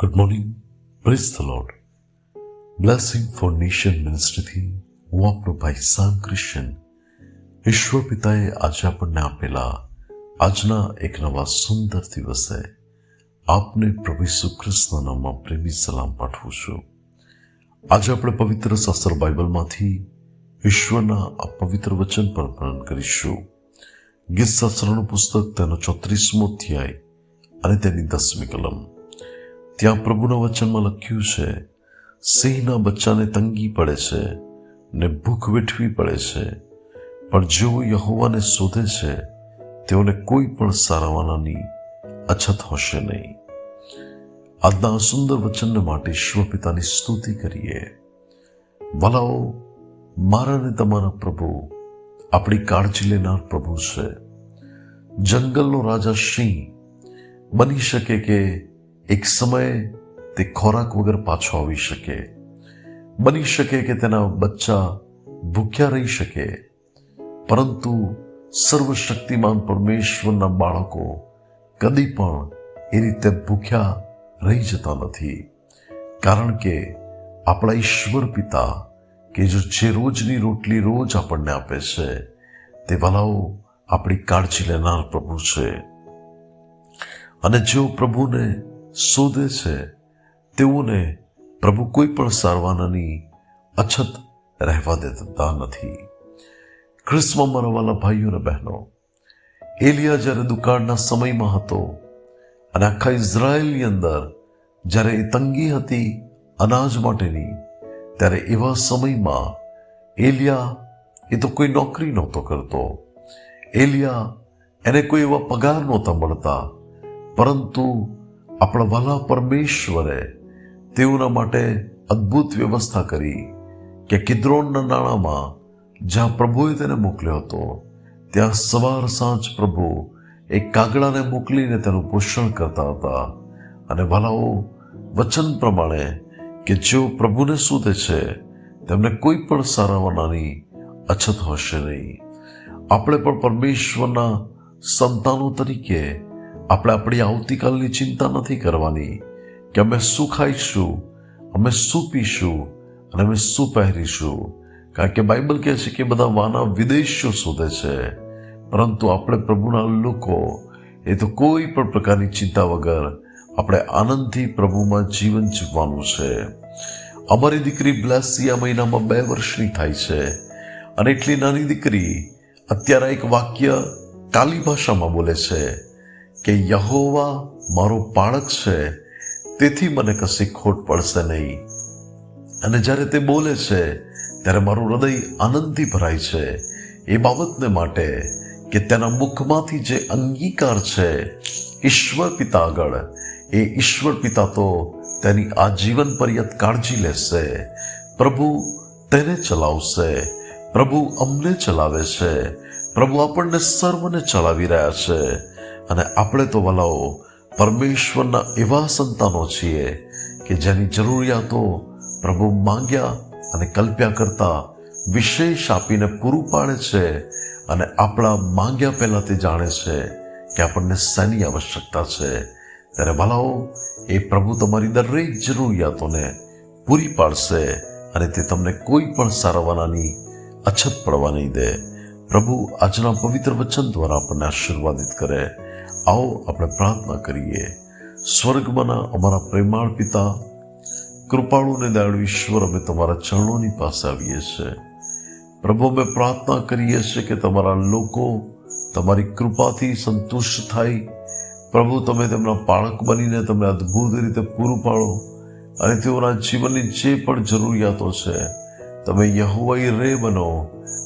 Good morning praise the Lord blessing for nation મિનિસ્ટ્રીથી હું આપણો ભાઈ સામ ક્રિશ્ચન ઈશ્વર પિતાએ આજે આપણને આપેલા આજના એક નવા સુંદર દિવસે આપને પ્રભુ ઈસુ નામમાં પ્રેમી સલામ પાઠવું છું આજે આપણે પવિત્ર શાસ્ત્ર બાઇબલમાંથી ઈશ્વરના આ પવિત્ર વચન પર વર્ણન કરીશું. ગીત શાસ્ત્રનું પુસ્તક તેનો ચોત્રીસમો અધ્યાય અને તેની દસમી કલમ. ત્યાં પ્રભુના વચનમાં લખ્યું છે સિંહના બચ્ચાને તંગી પડે છે ને ભૂખ વેઠવી પડે છે. પણ જેઓ યહોવાને શોધે છે, તેઓને કોઈ પણ સારાવાનાની અછત હશે નહીં. આજના સુંદર વચનને માટે શિવ પિતાની સ્તુતિ કરીએ. ભલાઓ મારા ને તમારા પ્રભુ આપણી કાળજી લેનાર પ્રભુ છે. જંગલનો રાજા સિંહ બની શકે કે એક સમયે તે ખોરાક વગર પાછો આવી શકે, બની શકે કે તેના બચ્ચા ભૂખ્યા રહી શકે, પરંતુ સર્વશક્તિમાન પરમેશ્વરના બાળકો કદી પણ એ રીતે ભૂખ્યા રહી જતા નથી. કારણ કે આપણા ઈશ્વર પિતા કે જો જે રોજની રોટલી રોજ આપણને આપે છે, તે વાલાઓ આપણી કાળજી લેનાર પ્રભુ છે. અને જેઓ પ્રભુને શોધે છે, તેઓને પ્રભુ કોઈ પણ સારવાનાની અછત રહેવા દેતા નથી. ખ્રિસ્તમાં મારા વાલા ભાઈઓ અને બહેનો, એલિયા જ્યારે દુકાળના સમયમાં હતો અને આખા ઇઝરાયલની અંદર જ્યારે એ તંગી હતી અનાજ માટેની, ત્યારે એવા સમયમાં એલિયા એ તો કોઈ નોકરી નહોતો કરતો. એલિયા એને કોઈ એવા પગાર નહોતા મળતા, પરંતુ આપણા વાલા પરમેશ્વરે તેઓના માટે અદ્ભુત વ્યવસ્થા કરી કે કિદ્રોનના નાણામાં જ્યાં પ્રભુએ તેને મોકલ્યો હતો, ત્યાં સવાર સાંજ પ્રભુ એક કાગડાને મોકલીને તેનું પોષણ કરતા હતા. અને વાલાઓ વચન પ્રમાણે કે જેઓ પ્રભુને શોધે છે, તેમને કોઈ પણ સારાવાનાની અછત હશે નહીં. આપણે પણ પરમેશ્વરના સંતાનો તરીકે આપણે આપણી આવતીકાલની ચિંતા નથી કરવાની કે અમે શું ખાઈશું અમે શું પીશું અને અમે શું પહેરીશું કારણ કે બાઇબલ કહે છે કે બધા વાના વિદેશીઓ શોધે છે. પરંતુ આપણે પ્રભુના લોકો, એ તો કોઈ પણ પ્રકારની ચિંતા વગર આપણે આનંદથી પ્રભુમાં જીવન જીવવાનું છે. અમારી દીકરી બ્લેસી મહિનામાં બે વર્ષની થાય છે અને એટલી નાની દીકરી અત્યારે એક વાક્ય કાલી ભાષામાં બોલે છે. કે યહોવા મારો પાળક છે, તેથી મને કશી ખોટ પડશે નહીં. અને જ્યારે તે બોલે છે, ત્યારે મારું હૃદય આનંદથી ભરાય છે. એ બાબતને માટે કે તેના મુખમાંથી જે અંગીકાર છે, ઈશ્વર પિતા આગળ, એ ઈશ્વર પિતા તો તેની આજીવન પર્યત કાળજી લેશે. પ્રભુ તેને ચલાવશે. પ્રભુ અમને ચલાવે છે. પ્રભુ આપણને સર્વને ચલાવી રહ્યા છે. અને આપણે તો વલાઓ પરમેશ્વરના એવા સંતાનો છીએ કે જેની જરૂરિયાતો પ્રભુ માંગ્યા અને કલ્પ્યા કરતા વિશેષ આપીને પૂરું પાડે છે અને આપણા માંગ્યા પહેલાં તે જાણે છે કે આપણને શેની આવશ્યકતા છે. ત્યારે ભલાઓ એ પ્રભુ તમારી દરેક જરૂરિયાતોને પૂરી પાડશે અને તે તમને કોઈ પણ સારવાનાની અછત પડવા નહીં દે. પ્રભુ આજના પવિત્ર વચન દ્વારા આપણને આશીર્વાદિત કરે. આવો આપણે પ્રાર્થના કરીએ. સ્વર્ગમાંના અમારા પ્રેમાળ પિતા કૃપાળુ ને દયાળુ ઈશ્વર, અમે તમારા ચરણોની પાસે આવીએ છીએ. પ્રભુ, અમે પ્રાર્થના કરીએ છીએ કે તમારા લોકો તમારી કૃપાથી સંતુષ્ટ થાય. પ્રભુ, તમે તેમના પાળક બનીને તમે અદ્ભુત રીતે પૂરું પાડો અને તેઓના જીવનની જે પણ જરૂરિયાતો છે, તમે યહુવાઈ રે બનો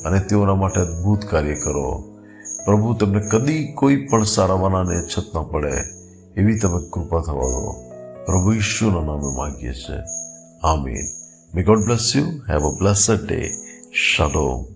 અને તેઓના માટે અદ્ભુત કાર્ય કરો. પ્રભુ, તમને કદી કોઈ પણ સારાવાનાને અછત ન પડે એવી તમે કૃપા થવા દો. પ્રભુ ઈશ્વરના નામે માગીએ છીએ. આમીન. May God bless you have a blessed day શાલોમ